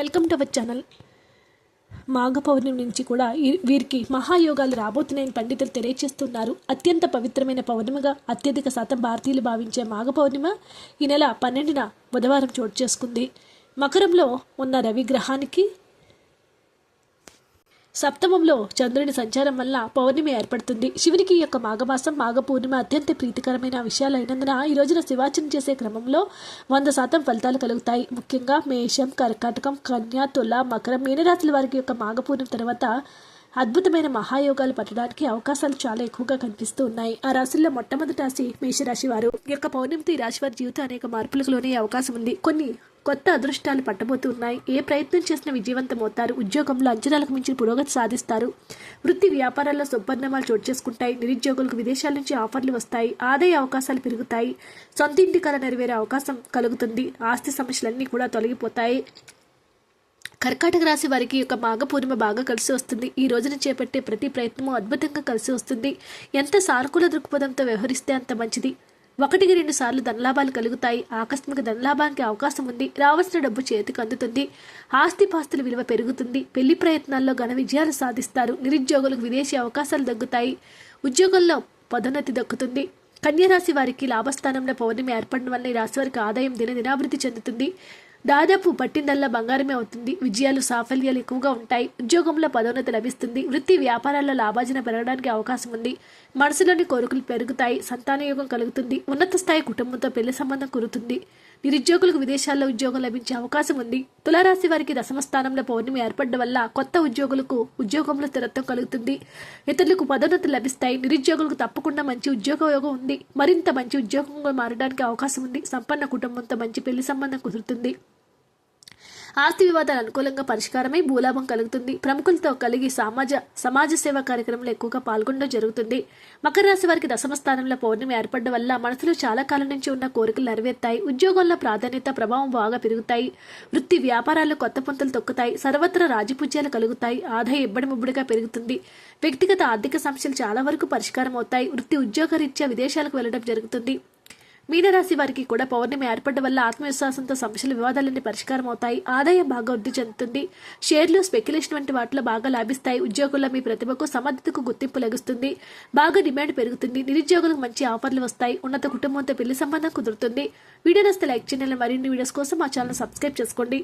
Welcome to our channel Magha Purnima నుంచి కూడా వీరికి మహాయోగాలు రాబోతున్నాయని పండితులు తెలియజేస్తున్నారు. అత్యంత పవిత్రమైన పౌర్ణమిగా అత్యధిక శాతం భారతీయులు భావించే మాఘ పౌర్ణిమ ఈ నెల పన్నెండున బుధవారం చోటు చేసుకుంది. మకరంలో ఉన్న రవి గ్రహానికి సప్తమంలో చంద్రుని సంచారం వల్ల పౌర్ణమి ఏర్పడుతుంది. శివునికి యొక్క మాఘమాసం మాఘ పూర్ణిమ అత్యంత ప్రీతికరమైన విషయాలైనందున ఈ రోజున శివార్చన చేసే క్రమంలో వంద శాతం ఫలితాలు కలుగుతాయి. ముఖ్యంగా మేషం కర్కాటకం కన్యా తుల మకరం మీనరాశుల వారికి యొక్క మాఘ పూర్ణిమ తర్వాత అద్భుతమైన మహాయోగాలు పట్టడానికి అవకాశాలు చాలా ఎక్కువగా కనిపిస్తూ ఉన్నాయి. ఆ రాశుల్లో మొట్టమొదటి రాశి మేషరాశి వారు. యొక్క పౌర్ణమితో ఈ రాశి వారి జీవితం అనేక మార్పులకు లోనే అవకాశం ఉంది. కొన్ని కొత్త అదృష్టాలు పట్టబోతున్నాయి. ఏ ప్రయత్నం చేసినా విజయవంతమవుతారు. ఉద్యోగంలో అంచనాలకు మించిన పురోగతి సాధిస్తారు. వృత్తి వ్యాపారాల్లో సుపరిణామాలు చోటు చేసుకుంటాయి. నిరుద్యోగులకు విదేశాల నుంచి ఆఫర్లు వస్తాయి. ఆదాయ అవకాశాలు పెరుగుతాయి. సొంత ఇంటి కళ నెరవేరే అవకాశం కలుగుతుంది. ఆస్తి సమస్యలన్నీ కూడా తొలగిపోతాయి. కర్కాటక రాశి వారికి యొక్క మాఘ పూర్ణిమ బాగా కలిసి వస్తుంది. ఈ రోజున చేపట్టే ప్రతి ప్రయత్నము అద్భుతంగా కలిసి వస్తుంది. ఎంత సానుకూల దృక్పథంతో వ్యవహరిస్తే అంత మంచిది. ఒకటికి రెండు సార్లు ధనలాభాలు కలుగుతాయి. ఆకస్మిక ధనలాభానికి అవకాశం ఉంది. రావాల్సిన డబ్బు చేతికి అందుతుంది. ఆస్తిపాస్తుల విలువ పెరుగుతుంది. పెళ్ళి ప్రయత్నాల్లో ఘన విజయాలు సాధిస్తారు. నిరుద్యోగులకు విదేశీ అవకాశాలు దగ్గుతాయి ఉద్యోగంలో పదోన్నతి దక్కుతుంది. కన్యరాశి వారికి లాభస్థానంలో పౌర్ణమి ఏర్పడడం వల్ల ఈ రాశి వారికి ఆదాయం దినదినాభివృద్ధి చెందుతుంది. దాదాపు పట్టిందల్లా బంగారమే అవుతుంది. విజయాలు సాఫల్యాలు ఎక్కువగా ఉంటాయి. ఉద్యోగంలో పదోన్నతి లభిస్తుంది. వృత్తి వ్యాపారాల్లో లాభార్జన పెరగడానికి అవకాశం ఉంది. మనసులోని కోరికలు పెరుగుతాయి. సంతానయోగం కలుగుతుంది. ఉన్నత స్థాయి కుటుంబంతో పెళ్ళి సంబంధం కురుతుంది నిరుద్యోగులకు విదేశాల్లో ఉద్యోగం లభించే అవకాశం ఉంది. తులారాశి వారికి దశమ స్థానంలో పౌర్ణమి ఏర్పడడం వల్ల కొత్త ఉద్యోగులకు ఉద్యోగంలో స్థిరత్వం కలుగుతుంది. ఇతరులకు పదోన్నతులు లభిస్తాయి. నిరుద్యోగులకు తప్పకుండా మంచి ఉద్యోగ యోగం ఉంది. మరింత మంచి ఉద్యోగంగా మారడానికి అవకాశం ఉంది. సంపన్న కుటుంబంతో మంచి పెళ్ళి సంబంధం కుదురుతుంది. ఆస్తి వివాదాలు అనుకూలంగా పరిష్కారమై భూలాభం కలుగుతుంది. ప్రముఖులతో కలిగి సమాజ సమాజ సేవ కార్యక్రమంలో ఎక్కువగా పాల్గొనడం జరుగుతుంది. మకర రాశి వారికి దశమ స్థానంలో పౌర్ణమి ఏర్పడడం వల్ల మనసులో చాలా కాలం నుంచి ఉన్న కోరికలు నెరవేరుతాయి. ఉద్యోగంలో ప్రాధాన్యత ప్రభావం బాగా పెరుగుతాయి. వృత్తి వ్యాపారాలు కొత్త పొంతలు తొక్కుతాయి. సర్వత్రా రాజపూజ్యాలు కలుగుతాయి. ఆదాయ ఇబ్బడిముబ్బడిగా పెరుగుతుంది. వ్యక్తిగత ఆర్థిక సమస్యలు చాలా వరకు పరిష్కారం అవుతాయి వృత్తి ఉద్యోగరీత్యా విదేశాలకు వెళ్ళడం జరుగుతుంది. మీనరాశి వారికి కూడా పౌర్ణమి ఏర్పడడం వల్ల ఆత్మవిశ్వాసంతో సమస్యలు వివాదాలన్నీ పరిష్కారం అవుతాయి ఆదాయం బాగా వృద్ధి చెందుతుంది. షేర్లు స్పెక్యులేషన్ వంటి వాటిలో బాగా లాభిస్తాయి. ఉద్యోగుల్లో మీ ప్రతిభకు సమర్థతకు గుర్తింపు లభిస్తుంది. బాగా డిమాండ్ పెరుగుతుంది. నిరుద్యోగులకు మంచి ఆఫర్లు వస్తాయి. ఉన్నత కుటుంబంతో పెళ్ళి సంబంధం కుదురుతుంది. వీడియో నస్తే లైక్ చేయాలని మరిన్ని వీడియోస్ కోసం మా ఛానల్ సబ్స్క్రైబ్ చేసుకోండి.